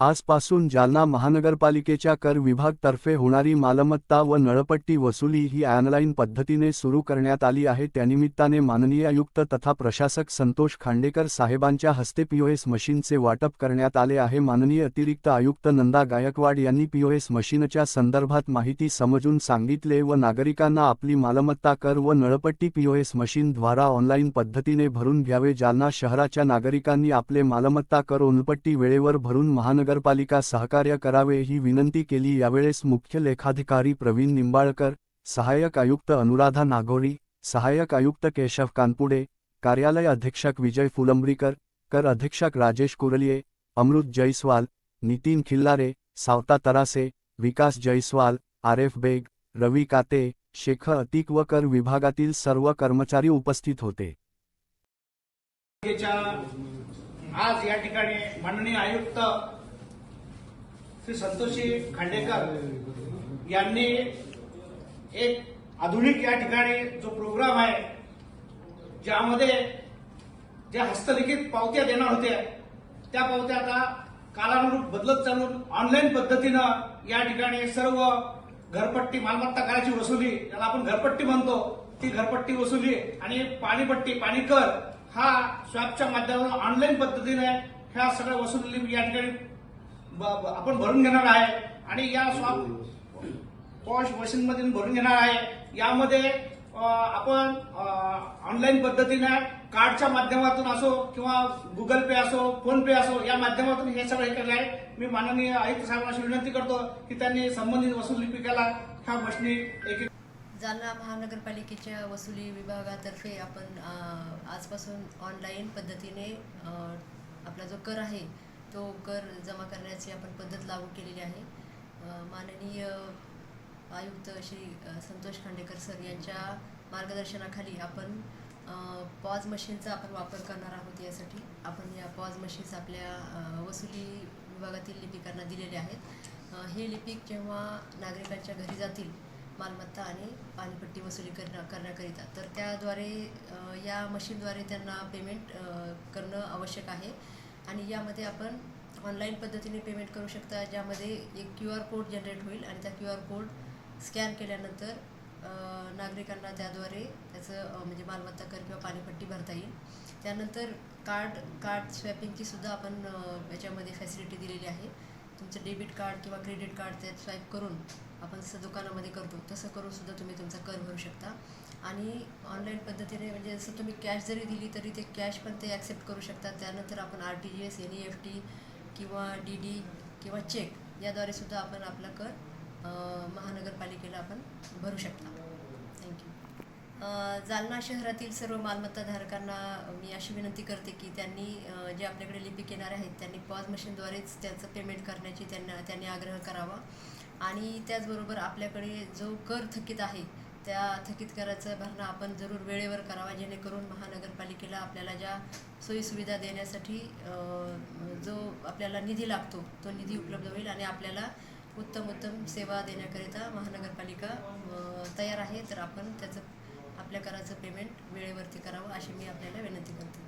आजपासून जालना महानगरपालिकेच्या कर विभागतर्फे होणारी मालमत्ता व नळपट्टी वसुली ही ऑनलाईन पद्धतीने सुरू करण्यात आली आहे. त्यानिमित्ताने माननीय आयुक्त तथा प्रशासक संतोष खांडेकर साहेबांच्या हस्ते पीओएस मशीनचे वाटप करण्यात आले आहे. माननीय अतिरिक्त आयुक्त नंदा गायकवाड यांनी पीओएस मशीनच्या संदर्भात माहिती समजून सांगितले व नागरिकांना आपली मालमत्ता कर व नळपट्टी पीओएस मशीनद्वारा ऑनलाईन पद्धतीने भरून घ्यावे. जालना शहराच्या नागरिकांनी आपले मालमत्ता कर ओनपट्टी वेळेवर भरून महानगरपालिका सहकार्य करावे ही विनंती केली. यावेळेस मुख्य लेखाधिकारी प्रवीण निंबाळकर सहाय्यक आयुक्त अनुराधा नागोरी सहाय्यक आयुक्त केशव कानपुडे कार्यालय अधीक्षक विजय फुलंब्रीकर कर अधीक्षक राजेश कुरलिये अमृत जयस्वाल नितीन खिल्लारे सावता तरासे विकास जयस्वाल आरेफ बेग रवी काते शेख अतिक व कर विभागातील सर्व कर्मचारी उपस्थित होते. आज या ठिकाणी माननीय आयुक्त श्री संतोषी खांडेकर यांनी एक आधुनिक या ठिकाणी जो प्रोग्राम आहे ज्यामध्ये ज्या हस्तलिखित पावत्या देणार होत्या त्या पावत्या आता कालानुरूप बदलत चालून ऑनलाईन पद्धतीनं या ठिकाणी सर्व घरपट्टी मालमत्ता कराची वसुली याला आपण घरपट्टी म्हणतो ती घरपट्टी वसुली आणि पाणीपट्टी पाणी कर हा स्वॅपच्या माध्यमातून ऑनलाईन पद्धतीने ह्या सगळ्या वसुली या ठिकाणी आपण भरून घेणार आहे. आणि या स्वॅप पॉश मशीनमध्ये भरून घेणार आहे. यामध्ये आपण ऑनलाईन पद्धतीने कार्डच्या माध्यमातून असो किंवा गुगल पे असो फोन पे असो या माध्यमातून हे सगळं हे केलं आहे. मी माननीय आयुक्त साहेबांशी विनंती करतो की त्यांनी संबंधित वसूल लिपिकाला ह्या मशीनी एक जालना महानगरपालिकेच्या वसुली विभागातर्फे आपण आजपासून ऑनलाईन पद्धतीने आपला जो कर आहे तो कर जमा करण्याची आपण पद्धत लागू केलेली आहे. माननीय आयुक्त श्री संतोष खांडेकर सर यांच्या मार्गदर्शनाखाली आपण पॉज मशीनचा आपण वापर करणार आहोत यासाठी. आपण या पॉज मशीन्स आपल्या वसुली विभागातील लिपिकांना दिलेले आहेत. हे लिपिक जेव्हा नागरिकांच्या घरी जातील मालमत्ता आणि पाणीपट्टी वसुली करण्या करण्याकरिता तर त्याद्वारे या मशीनद्वारे त्यांना पेमेंट करणं आवश्यक आहे. आणि यामध्ये आपण ऑनलाईन पद्धतीने पेमेंट करू शकता ज्यामध्ये एक क्यू आर कोड जनरेट होईल आणि त्या क्यू आर कोड स्कॅन केल्यानंतर नागरिकांना त्याद्वारे त्याचं म्हणजे मालमत्ता कर किंवा पाणीपट्टी भरता येईल. त्यानंतर कार्ड कार्ड स्वॅपिंगची सुद्धा आपण याच्यामध्ये फॅसिलिटी दिलेली आहे. तुमचं डेबिट कार्ड किंवा क्रेडिट कार्ड त्यात स्वाईप करून आपण जसं दुकानामध्ये करतो तसं करून सुद्धा तुम्ही तुमचा कर भरू शकता. आणि ऑनलाईन पद्धतीने म्हणजे जसं तुम्ही कॅश जरी दिली तरी ते कॅश पण ते ॲक्सेप्ट करू शकतात. त्यानंतर आपण R T G S N E F T किंवा डी डी किंवा चेक याद्वारे सुद्धा आपण आपला कर महानगरपालिकेला आपण भरू शकता. थँक्यू जालना शहरातील सर्व मालमत्ताधारकांना मी अशी विनंती करते की त्यांनी जे आपल्याकडे लिपिक येणार आहेत त्यांनी पॉज मशीनद्वारेच त्याचं पेमेंट करण्याची त्यांना त्यांनी आग्रह करावा. आणि त्याचबरोबर आपल्याकडे जो कर थकीत आहे त्या थकीत कराचं भरणा आपण जरूर वेळेवर करावा जेणेकरून महानगरपालिकेला आपल्याला ज्या सोयीसुविधा देण्यासाठी जो आपल्याला निधी लागतो तो निधी उपलब्ध होईल आणि आपल्याला उत्तम उत्तम सेवा देण्याकरिता महानगरपालिका तयार आहे तर आपण त्याचं आपल्या कराचं पेमेंट वेळेवरती करावं अशी मी आपल्याला विनंती करते.